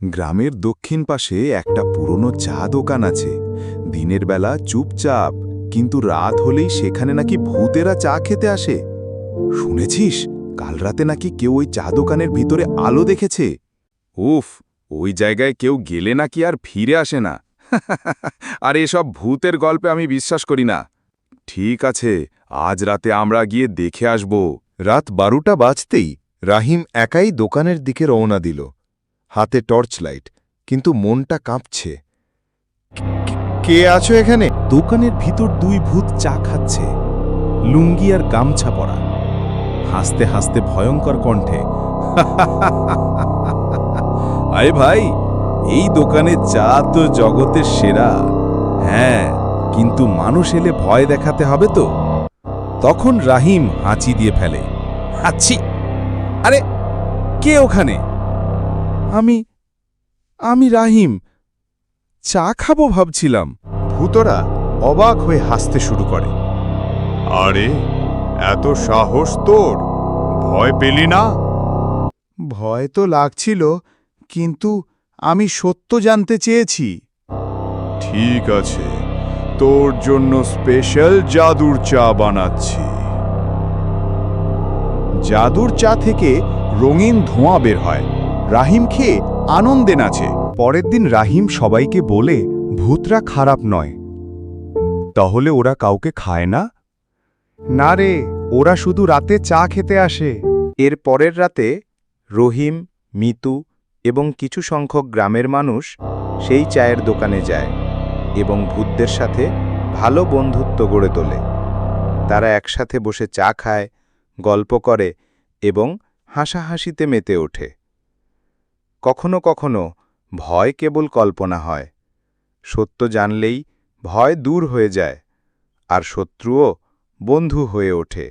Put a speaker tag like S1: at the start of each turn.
S1: গ্রামের দক্ষিণ পাশে একটা পুরনো চা দোকান আছে। দিনের বেলা চুপচাপ, কিন্তু রাত হলেই সেখানে নাকি ভূতেরা চা খেতে আসে। শুনেছিস? কাল রাতে নাকি কেউ ওই চা দোকানের ভিতরে আলো দেখেছে। উফ, ওই জায়গায় কেউ গেলে নাকি আর ফিরে আসে না। আর এসব ভূতের গল্পে আমি বিশ্বাস করি না। ঠিক আছে, আজ রাতে আমরা গিয়ে দেখে আসব।
S2: রাত বারোটা বাজতেই রাহিম একাই দোকানের দিকে রওনা দিল। হাতে টর্চ লাইট কিন্তু মনটা কাঁপছে। কে- আছো এখানে?
S1: দোকানের ভিতর দুই ভূত চা খাচ্ছে। লুঙ্গি আর গামছা পরা। হাসতে হাসতে ভয়ঙ্কর কণ্ঠে আরে ভাই, এই দোকানে চা তো জগতের সেরা। হ্যাঁ কিন্তু মানুষ এলে ভয় দেখাতে হবে তো? তখন রাহিম হাঁচি দিয়ে ফেলে, হাঁচি? আরে, কে ওখানে? আমি আমি রাহিম। চা খাব ভাবছিলাম।
S2: ভূতরা অবাক হয়ে হাসতে শুরু করে।
S3: আরে এত সাহস তোর। ভয় পেলি না?
S2: ভয় তো লাগছিল কিন্তু আমি সত্য জানতে চেয়েছি।
S3: ঠিক আছে তোর জন্য স্পেশাল জাদুর চা বানাচ্ছি।
S2: জাদুর চা থেকে রঙিন ধোঁয়া বের হয়। রাহিম খেয়ে আনন্দে নাচে। পরের দিন রাহিম সবাইকে বলে, ভূতরা খারাপ নয়। তাহলে ওরা কাউকে খায় না? না রে, ওরা শুধু রাতে চা খেতে আসে। এর পরের রাতে রহিম, মিতু এবং কিছু সংখ্যক গ্রামের মানুষ সেই চায়ের দোকানে যায় এবং ভূতদের সাথে ভালো বন্ধুত্ব গড়ে তোলে। তারা একসাথে বসে চা খায়, গল্প করে এবং হাসাহাসিতে মেতে ওঠে। কখনো কখনো ভয় কেবল কল্পনা হয়। সত্য জানলেই ভয় দূর হয়ে যায়, আর শত্রুও বন্ধু হয়ে ওঠে।